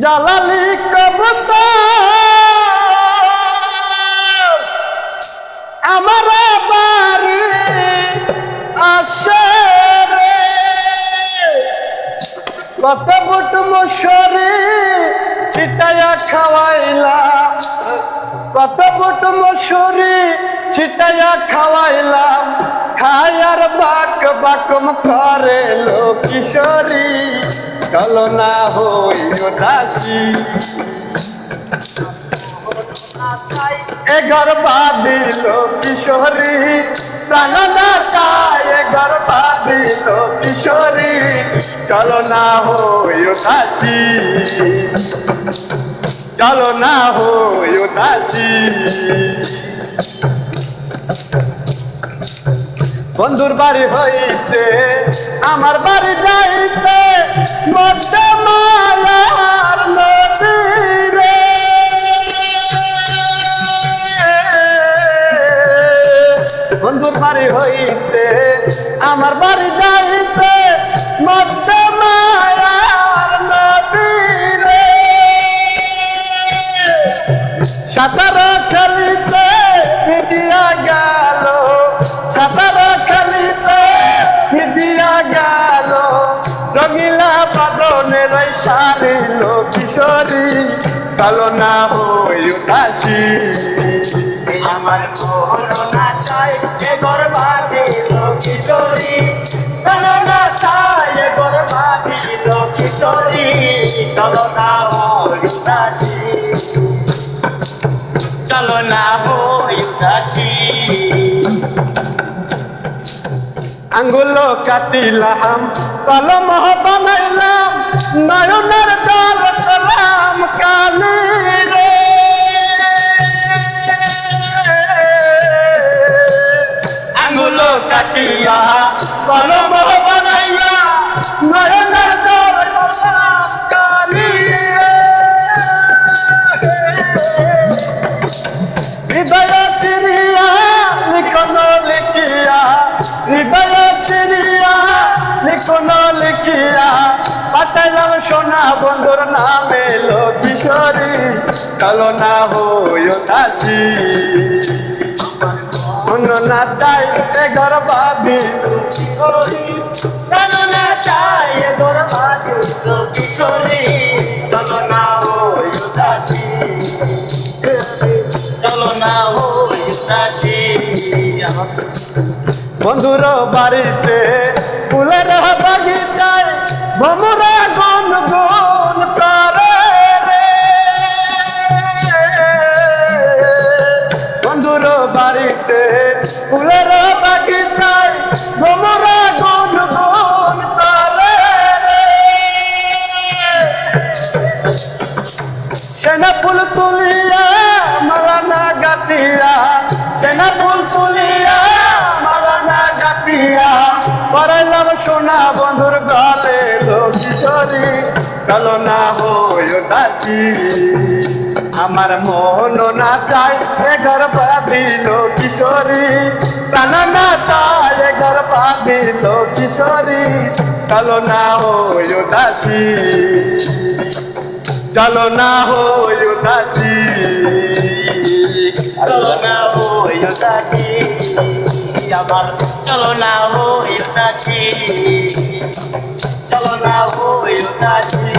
জালালি কবুতর আমার বাড়ি আসে কত বুট মশরি ছিটাইয়া খাওয়াইলাম কত বুট মশরি ছিটাইয়া বাক বাকম করে লো কিশোরী, চলো না হই উদাসী। এ গর্বা দিল কিশোরী, প্রাণ না চায় এ গর্বা দিল কিশোরী, চলো না হই উদাসী। চলো না হই উদাসী। বন্ধুর বাড়ি হইতে, আমার বাড়ি যাইতে বন্ধুর বাড়ি হইতে, আমার বাড়ি যাইতে, মধ্যে মায়ার নদী সাঁতার খেলিতে গেল রঙিলা বাদনের সারিল কিশোরী কালো না হই উঠাছি। আমার করোনা চাই এ গর্বাদি কিশোরী করোনা চাই এ কিশোরী না হইতাছি চলো না হইতাছি আঙ্গুল কাটিলাম কলম বানাইলাম নয়নের জল কলাম কালি রে লিখন লিখিয়া পাঠাইলাম সোনা বন্ধুর নামে লো কিশোরী চলো না হই দাসী মন না চাই এ ঘর বাদি করোনা চাই এ গর্বাদি কিশোরী চলো না হইতাছি চলো না হইতাছি বন্ধুর বাড়িতে, ফুলের বাগিচায় ভমরা গুন গুন করে বন্ধুর বাড়িতে, ফুলের বাগিচায় ভমরা গুন গুন করে সেনা ফুল তুলিয়া, মালানা গাতিয়া সেনা ফুল তুলিয়া সোনা বন্ধুর গলে লো কিশোরী চলো না হই দাসী আমার মন না চাই এ ঘর দিল কিশোরী প্রাণ না চাই এ ঘর দিল কিশোরী চলো না হই দাসী চলো না হই উদাসী চলো না চলো না না হইতাছি